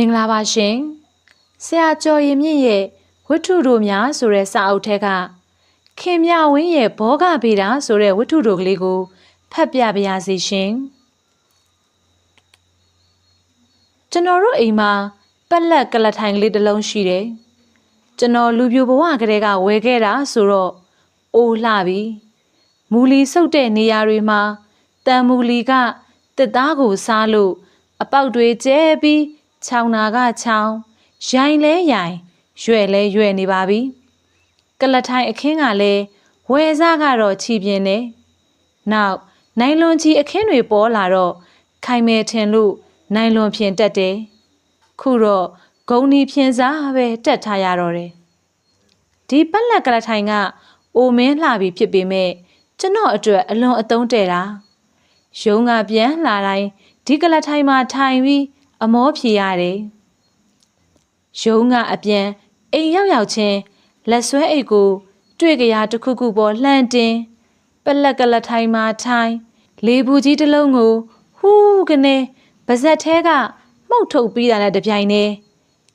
မင်္ဂလာပါရှင်ဆရာကျော်ရင်မြင့်ရဲ့ဝတ္ထုတို့များဆိုတဲ့စာအုပ်ထဲကခင်မြဝင်းရဲ့ဘောဂဗေဒဆိုတဲ့ဝတ္ထုတို့ကလေးကိုဖတ်ပြပါရစေရှင်ကျွန်တော်တို့အိမ်မှာပက်လက်ကလထိုင်ကလေးတစ်လုံးရှိတယ်ကျွန်တော်လူပြိုဘဝကလေးကဝယ်ခဲ့တာဆိုတော့အိုးလှပြီမူလီဆုပ်တဲ့နေရာတွေမှာတန်မူလီကတစ်သားကိုစားလို့အပေါက်တွေကျဲပြီး ခြောင်နာကခြောင်ရိုင်လဲရိုင်ရွဲ့လဲရွဲ့နေပါပြီကလထိုင်အခင်းကလည်းဝယ်စားကတော့ချီပြင်းနေနောက်နိုင်လွန်ချီအခင်းတွေပေါ်လာတော့ခိုင်မဲထင်လို့နိုင်လွန်ဖြင်တက်တယ်ခုတော့ဂုံဒီဖြင်စားပဲတက်ထားရတော့တယ်ဒီပက်လက်ကလထိုင်ကအိုမင်းလှပြီဖြစ်ပေမဲ့ကျွန်တော်အတွက်အလွန်အသုံးတဲ့တာရုံးကပြန်လာတိုင်းဒီကလထိုင်မှာထိုင်ပြီး အမောဖြေရတယ်။ရုံးကအပြန်အိမ်ရောက်ရောက်ချင်းလက်ဆွဲအိတ်ကို တွေ့ကြရာတစ်ခုခုပေါ်လှမ်းတင်ပလက်ကလထိုင်မှာထိုင်လေဘူးကြီးတစ်လုံးကိုဟူးကနေပါဇက်သေးကမှုတ်ထုတ်ပြီးတာနဲ့တပြိုင်တည်း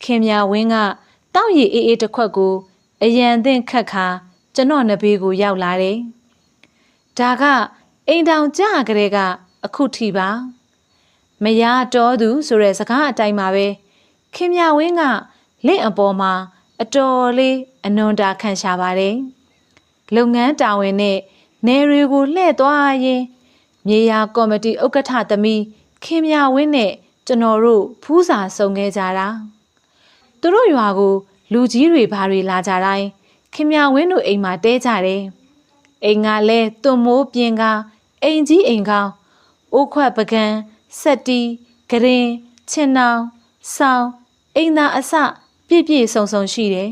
ခင်မြဝင်းကတောက်ရည်အေးအေးတစ်ခွက်ကိုအရန်သင့်ခတ်ခါကျွန်တော်နဘေးကိုရောက်လာတယ်။ဒါကအိမ်တောင်ကြကြတဲ့ကအခုထိပါ မရတော်သူဆိုတဲ့စကားအတိုင်းပါပဲခင်မြဝင်းကလင့်အပေါ်မှာအတော်လေးအနွန်တာခံရှာပါတယ်လုပ်ငန်းတာဝန်နဲ့နေတွေကိုလှည့်သွားရင်မြေယာကော်မတီဥက္ကဋ္ဌသမီးခင်မြဝင်းနဲ့ကျွန်တော်တို့ဖူးစာစုံခဲ့ကြတာသူတို့ရွာကို လူကြီးတွေဘာတွေလာကြတိုင်းခင်မြဝင်းတို့အိမ်မှာတဲကြတယ်အိမ်ကလည်းသွန်မိုးပြင်ကအိမ်ကြီးအိမ်ကောင်းအိုးခွက်ပကံ ဆက်တီးဂရင်ချင်နောင်ဆောင်းအိမ်သာအစပြည့်ပြည့်စုံစုံရှိတယ်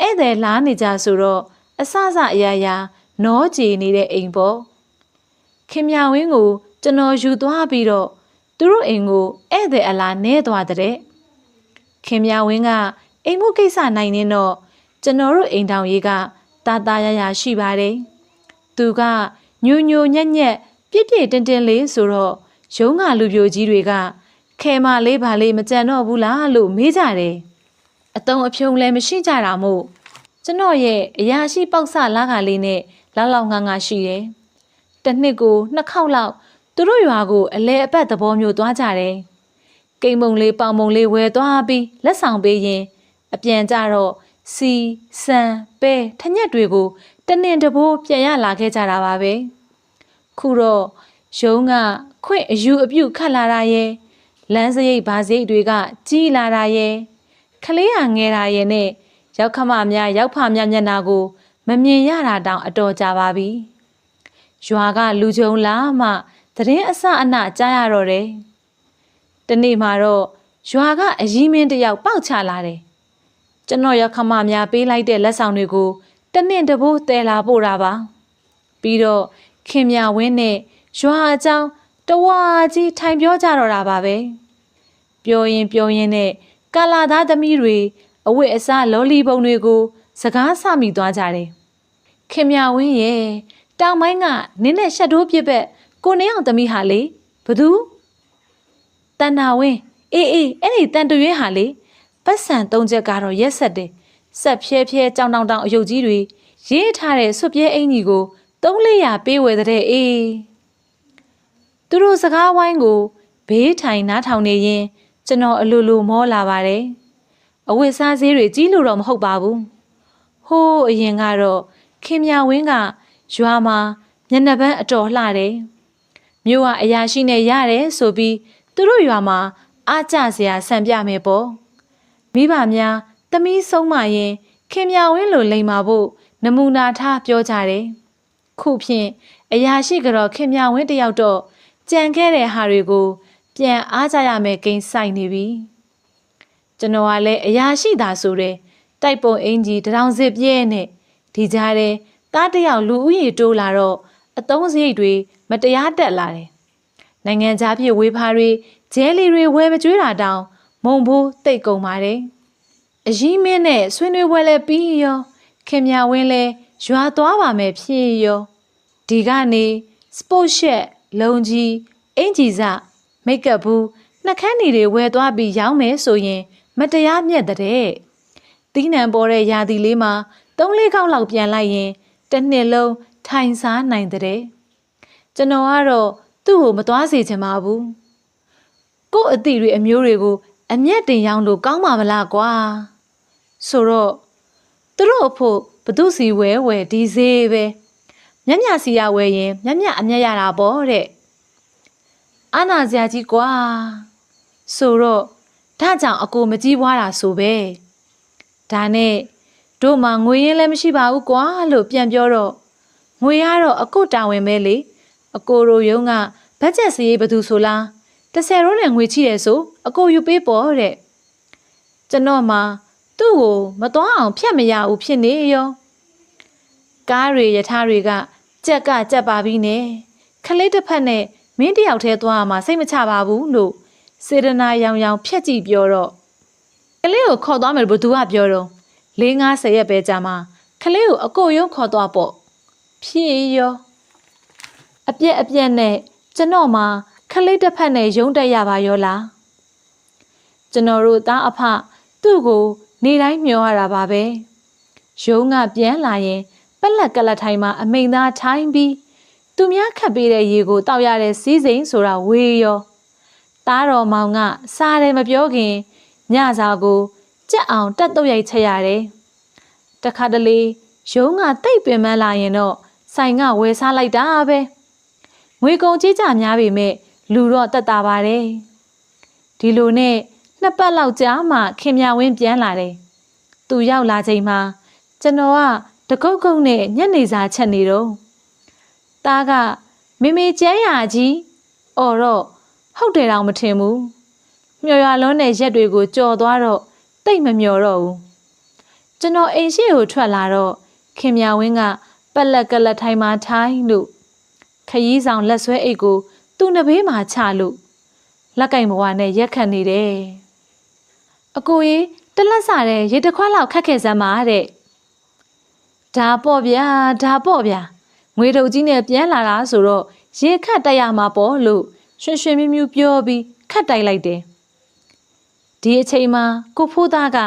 ဧည့်သည်လားနေကြဆိုတော့အစစအရာရာနောကြည်နေတဲ့အိမ်ပေါ့ခင်မြဝင်းကိုကျွန်တော်ယူသွားပြီးတော့သူတို့အိမ်ကိုဧည့်သည်အလားနဲသွားတဲ့ခင်မြဝင်းကအိမ်မှုကိစ္စနိုင်နေတော့ကျွန်တော်တို့အိမ်တောင်ကြီးကတာတာရရရှိပါတယ်သူကညိုညိုညက်ညက်ပြည့်ပြည့်တင်းတင်းလေးဆိုတော့ ရုံးကလူပြိုကြီးတွေကခဲမလေးပါလေးမကြံတော့ဘူးလားလို့မေးကြတယ်အတုံးအဖြုံလည်းမရှိကြတာမို့ကျွန်တော်ရဲ့အရာရှိပေါက်ဆလာကလေးနဲ့လောက်လောက်ငါငါရှိတယ်တစ်နှစ်ကိုနှစ်ခေါက်လောက်သူတို့ရွာကိုအလဲအပတ်သဘောမျိုးသွားကြတယ်ကိမ်မုံလေးပေါင်မုံလေးဝယ်သွားပြီးလက်ဆောင်ပေးရင် အပြန်ကြတော့စီစံပဲထညက်တွေကိုတနင်တဘိုးပြန်ရလာခဲ့ကြတာပါပဲခုတော့ရုံးက ခွင့်အယူအပြုခတ်လာတာရဲ့လမ်းစရိတ်ဘာစရိတ်တွေကကြီးလာတာရဲ့ခလေးဟာငယ်တာရဲ့နဲ့ရောက်ခမများရောက်ဖများမျက်နာကို မမြင်ရတာတောင်အတော်ကြာပါပြီရွာကလူကြုံလာမှသတင်းအစအနကြားရတော့တယ်တနေ့မှာတော့ရွာကအကြီးမင်းတယောက်ပေါက်ချလာတယ်ကျွန်တော်ရောက်ခမများပေးလိုက်တဲ့လက်ဆောင်တွေကိုတနင့်တဘိုးတဲလာပို့တာပါပြီးတော့ခင်မြဝင်းနဲ့ရွာအကြောင်း တဝါကြီးထိုင်ပြောကြတော့တာပါပဲပြောရင်ပြောရင်နဲ့ကာလာသားသမီးတွေအဝတ်အစားလောလီပုံတွေကို စကားဆမိသွားကြတယ်ခင်မြဝင်းရဲ့တောင်ပိုင်းကနင်းနဲ့ရှက်တိုးပြစ်ဘက်ကိုနေအောင်သမီးဟာလေဘသူတန်နာဝင်းအေးအေးအဲ့ဒီတန်တရွင်းဟာလေပတ်စံသုံးချက်ကတော့ရက်ဆက်တယ်ဆက်ဖြဲဖြဲကြောင်တောင်တောင်အယုတ်ကြီးတွေရေးထားတဲ့ဆွပြဲအင်ကြီးကိုသုံးလေးရာပေးဝယ်တဲ့အေး သူတို့စကားဝိုင်းကိုဘေးထိုင်နားထောင်နေရင်ကျွန်တော်အလိုလိုမောလာပါတယ်အဝတ်စားဈေးတွေကြီးလို့တော့မဟုတ်ပါဘူးဟိုးအရင်ကတော့ခင်မြဝင်းကရွာမှာညနေပန်းအတော်လှတယ်မြို့ကအရာရှိနဲ့ရတယ်ဆိုပြီးသူတို့ရွာမှာအားကြစရာဆံပြမယ်ပေါ့မိဘများသမီးဆုံးမရင်ခင်မြဝင်းလိုလိန်မာဖို့နမူနာထားပြောကြတယ်ခုဖြင့်အရာရှိကတော့ခင်မြဝင်းတယောက်တော့ ကြံခဲ့တဲ့ဟာတွေကို ပြန်အားကြရမယ်ကိန်းဆိုင်နေပြီကျွန်တော်ကလည်းအရာရှိတာဆိုတဲ့တိုက်ပုံအင်ကြီးတရောင်စစ်ပြဲနဲ့ဒီကြားထဲတားတယောက်လူဦးရေတိုးလာတော့အတုံးစရိတ်တွေမတရားတက်လာတယ်နိုင်ငံခြားပြည်ဝေးဖားတွေဂျဲလီတွေဝယ်မကျွေးတာတောင်မုံဖို့တိတ်ကုန်ပါတယ်အကြီးမင်းနဲ့ဆွေးနွေးပွဲလဲပြီးရောခင်မြဝင်းလဲရွာသွားပါမယ်ဖြစ်ရောဒီကနေစပို့ရှက် လုံကြီးအင်ဂျီစမိတ်ကပ်ဘူးနှကန်းနေတွေဝယ်သွားပြီးရောင်းမယ်ဆိုရင် မတရားမြက်တဲ့တီးနှံပေါ်တဲ့ရာသီလေးမှာ၃လေးခေါက်လောက်ပြန်လိုက်ရင်တစ်နှစ်လုံးထိုင်စားနိုင်တဲ့ကျွန်တော်ကတော့သူ့ကိုမသွားစေချင်ပါဘူးကို့အသည့်တွေအမျိုးတွေကိုအမျက်တင်ရောင်းလို့ကောင်းပါမလားကွာဆိုတော့သူတို့အဖို့ဘသူစီဝဲဝဲဒီဈေးပဲ မြတ်မြစီရဝဲရင်မြတ်မြအမျက်ရတာပေါ့တဲ့အာနာစရာကြီးကွာဆိုတော့ဒါကြောင့်အကိုမကြီးပွားတာဆိုပဲဒါနဲ့တို့မှငွေရင်းလည်းမရှိပါဘူးကွာလို့ပြန်ပြောတော့ငွေရတော့အကိုတာဝန်ပဲလေအကိုရိုယုံကဘတ်ဂျက်စရေးဘသူဆိုလားတစ်ဆယ်ရိုးနဲ့ငွေချိတယ်ဆိုအကိုယူပေးပေါ့တဲ့ကျွန်တော်မှသူ့ကိုမသွားအောင်ဖြတ်မရဘူးဖြစ်နေရောကားတွေယထာတွေက ကြက်ကကြက်ပါပြီနဲ့ခလေးတစ်ဖက်နဲ့မင်းတယောက်တည်းသွားမှစိတ်မချပါဘူးလို့စေရနာရောင်ရောင်ဖြက်ကြည့်ပြောတော့ကလေးကိုခေါ်သွားမယ်ဘသူကပြောတော့၄50ရက်ပဲကြာမှခလေးကိုအကိုရုံးခေါ်သွားပေါ့ဖြည့်ရောအပြက်အပြက်နဲ့ကျွန်တော်မှခလေးတစ်ဖက်နဲ့ရုံးတက်ရပါရောလားကျွန်တော်တို့သားအဖသူ့ကို နေတိုင်းမျောရတာပါပဲရုံးကပြန်လာရင် ပက်လက်ကလတ်ထိုင်မှာအမိန်သားထိုင်ပြီးသူများခတ်ပေးတဲ့ရေကိုတောက်ရတဲ့စီးစိမ်ဆိုတာဝေးရောသားတော်မောင်ကစားတယ်မပြောခင်ညစာကိုကြက်အောင်တက်တော့ရိုက်ချက်ရတယ်တခါတလေရုံးကတိတ်ပင်မလာရင်တော့ဆိုင်ကဝယ်စားလိုက်တာပဲငွေကုန်ကြီးကြများပေမဲ့လူတော့တက်တာပါတယ်ဒီလိုနဲ့နှစ်ပတ်လောက်ကြာမှခင်မြဝင်းပြန်လာတယ်သူရောက်လာချိန်မှာကျွန်တော်က တကုတ်ကုတ်နဲ့ညနေစာချက်နေတော့တားကမေမေကျန်းရကြီးအော်တော့ဟုတ်တယ်တော့မထင်ဘူးမျော်ရွာလုံးတဲ့ရက်တွေကိုကြော်သွားတော့တိတ်မမျော်တော့ဘူးကျွန်တော်အိမ်ရှိကိုထွက်လာတော့ခင်မြဝင်းကပက်လက်ကလက်ထိုင်မှာထိုင်လို့ခရီးဆောင်လက်ဆွဲအိတ်ကို သူ့နှဘေးမှာချလို့လက်ကင်ဘဝနဲ့ရက်ခတ်နေတယ်အကိုကြီးတလက်စားတဲ့ရေတစ်ခွက်လောက်ခက်ခဲ့စမ်းပါတဲ့ ဒါပေါ့ဗျာဒါပေါ့ဗျာငွေတုပ်ကြီးနဲ့ပြန်လာတာဆိုတော့ရေခတ်တိုက်ရမှာပေါ့လို့ရွှင်ရွှင်မြူးမြူးပြောပြီးခတ်တိုက်လိုက်တယ်ဒီအချိန်မှာကိုဖိုးသားက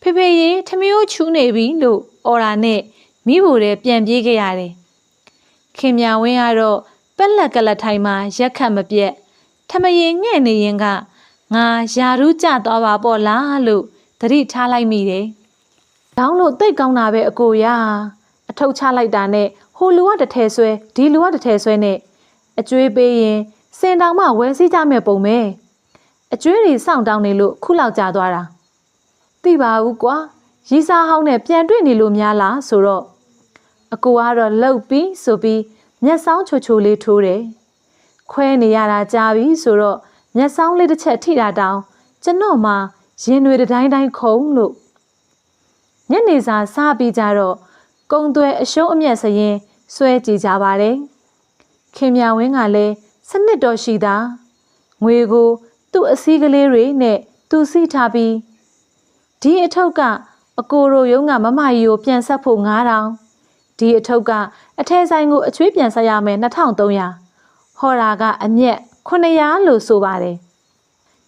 ဖေဖေရေထမင်းကိုချူးနေပြီလို့အော်ရာနဲ့မိဖို့တဲ့ပြန်ပြေးခဲ့ရတယ်ခင်မြဝင်းကတော့ပက်လက်ကလထိုင်မှာရက်ခတ်မပြက်ထမရင်ငဲ့နေရင်ကငါယာရူးကြသွားပါပေါ့လားလို့သတိထားလိုက်မိတယ်။ ဒေါင်းလို့တိတ်ကောင်းတာပဲအကိုရအထုပ်ချလိုက်တာနဲ့ဟိုလူကတထဲဆွဲဒီလူကတထဲဆွဲနဲ့အကျွေးပေးရင်စင်တောင်မှဝဲစည်းကြမဲ့ပုံပဲအကျွေးတွေစောင့်တောင်းနေလို့ခုလောက်ကြာသွားတာသိပါဘူးကွာရီစာဟောင်းနဲ့ပြန်တွေ့နေလို့များလားဆိုတော့အကိုကတော့လှုပ်ပြီးဆိုပြီးမျက်စောင်းချိုချိုလေးထိုးတယ်ခွဲနေရတာကြာပြီဆိုတော့မျက်စောင်းလေးတစ်ချက်ထိတာတောင်ကျွန်တော်မှရင်တွေတိုင်းတိုင်းခုံလို့ ညနေစာစားပြီးကြတော့ကုံသွဲအရှုံးအမျက်စရင်ဆွဲကြည့်ကြပါတယ်ခင်မြဝင်းကလည်းစနစ်တော်ရှိတာငွေကို သူ့အစည်းကလေးတွေနဲ့သူစီးထားပြီးဒီအထုပ်ကအကိုရိုရုံးကမမကြီးကိုပြန်ဆက်ဖို့9000ဒီအထုပ်ကအထဲဆိုင်ကိုအချွေးပြန်ဆက်ရမယ်2300ဟော်ရာကအမျက်900လို့ဆိုပါတယ်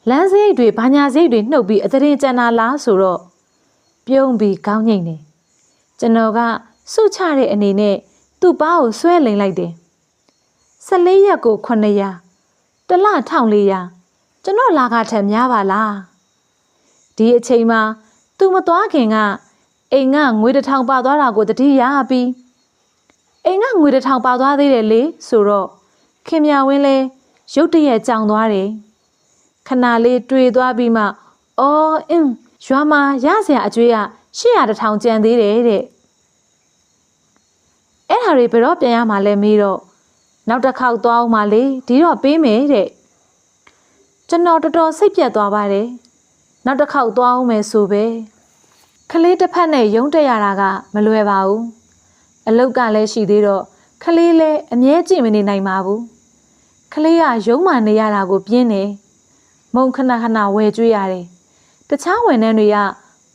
လမ်းစရိတ်တွေဘာညာစရိတ်တွေနှုတ်ပြီးအတရင်ကျန်တာလားဆိုတော့ ပြုံးပြီးကောင်းငိမ့်နေကျွန်တော်ကစုချတဲ့အနေနဲ့သူ့ပါးကိုဆွဲလိန်လိုက်တယ်14ရက်ကို900တလ1400ကျွန်တော်လာကထက်များပါလားဒီအချိန်မှာသူမသွားခင်ကအိမ်ကငွေတစ်ထောင်ပါသွားတာကိုတတိယပြီးအိမ်ကငွေတစ်ထောင်ပါသွားသေးတယ်လေဆိုတော့ခင်မြဝင်းလဲရုတ်တရက်ကြောင်သွားတယ်ခဏလေးတွေ့သွားပြီးမှအော်အင်း ရွာမှာရစရာအကျွေးက800တထောင်ကျန်သေးတယ်တဲ့အဲ့ဟာတွေဘယ်တော့ပြန်ရမှာလဲမေးတော့နောက်တစ်ခေါက်သွားအောင်မလေးဒီတော့ပေးမယ်တဲ့ကျွန်တော်တော်တော်စိတ်ပြတ်သွားပါတယ်နောက်တစ်ခေါက်သွားအောင်မယ်ဆိုပဲခလေးတစ်ဖက်နဲ့ရုံးတက်ရတာကမလွယ်ပါဘူးအလုတ်ကလည်းရှိသေးတော့ခလေးလည်းအမြဲကြည့်မနေနိုင်ပါဘူးခလေးကရုံးမှနေရတာကိုပြင်းတယ်မုံခဏခဏဝယ်ကျွေးရတယ် တခြားဝန်ထမ်းတွေက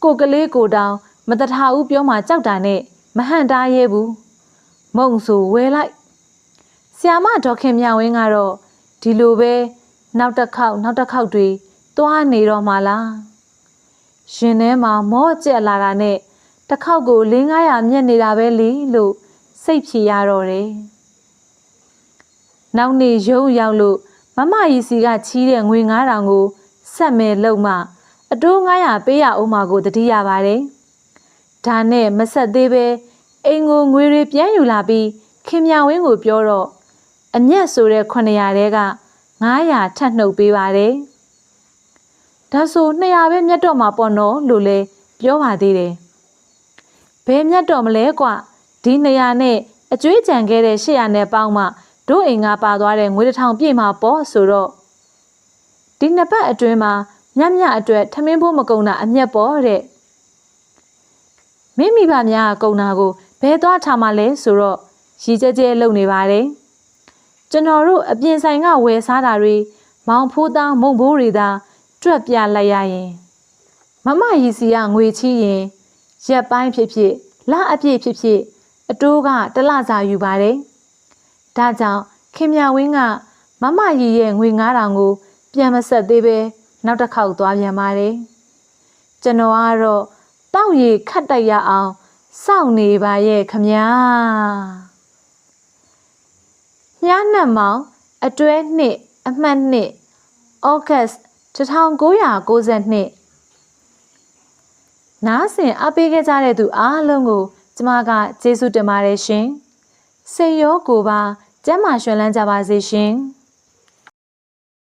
ကိုကလေးကိုတောင်မတထာဦးပြောမှကြောက်တာနဲ့မဟန်တားရဲဘူးမုံဆိုဝယ်လိုက်ဆီယာမဒေါခင်မြဝင်းကတော့ဒီလိုပဲနောက်တစ်ခေါက်နောက်တစ်ခေါက်တွေသွားနေတော့မှလားရှင်ထဲမှာမော့ကျက်လာတာနဲ့တစ်ခေါက်ကို၄900မြက်နေတာပဲလေလို့စိတ်ဖြေရတော့တယ်နောက်နေ့ရုံးရောက်လို့မမရီစီကချီးတဲ့ငွေ9000ကိုဆက်မဲ့လုံမှ အတိုး900ပေးရအောင်မှာကိုတတိရပါတယ်ဒါနဲ့မဆက်သေးပဲအိမ်ကိုငွေတွေပြန်ယူလာပြီးခင်မြဝင်းကိုပြောတော့အမျက်ဆိုတဲ့900တဲက900ထပ်နှုတ်ပေးပါတယ်။ဒါဆို200ပဲမြတ်တော့မှာပေါ့နော်လို့လဲပြောပါသေးတယ်။ဘယ်မြတ်တော့မလဲကွဒီ200နဲ့အကျွေးကြံခဲ့တဲ့800နဲ့ပေါင်းမှတို့အိမ်ကပါသွားတဲ့ငွေတစ်ထောင်ပြည့်မှာပေါ့ဆိုတော့ဒီနှစ်ပတ်အတွင်းမှာ မြတ်မြတ်အတွက်ထမင်းဖိုးမကုံတာအမျက်ပေါ့တဲ့။မိမိဘများကကုံတာကိုဘဲသွားထားမှလဲဆိုတော့ရီကြဲကြဲလုံနေပါတယ်။ကျွန်တော်တို့အပြင်ဆိုင်ကဝယ်စားတာတွေမောင်ဖိုးသားမုံဘိုးတွေသာတွက်ပြလိုက်ရရင် မမရီစီကငွေချီးရင်ရက်ပိုင်းဖြစ်ဖြစ်လအပြည့်ဖြစ်ဖြစ်အတိုးကတလစာယူပါတယ်။ဒါကြောင့်ခင်မြဝင်းကမမရီရဲ့ငွေ9000ကိုပြန်မဆက်သေးပဲ နောက်တစ်ခေါက်သွားပြန်ပါတယ်။ကျွန်တော်ကတော့တောက်ရီခတ်တိုက်ရအောင်စောင့်နေပါရဲ့ခမညာမြားနှက်မောင်အတွဲနှစ်အမှတ်နှစ်ဩဂတ်1992နားဆင်အပေးခဲ့ကြတဲ့သူအားလုံးကို ကျမကကျေးဇူးတင်ပါတယ်ရှင်စိတ်ရောကိုယ်ပါကျမ်းမာရွှင်လန်းကြပါစေရှင်။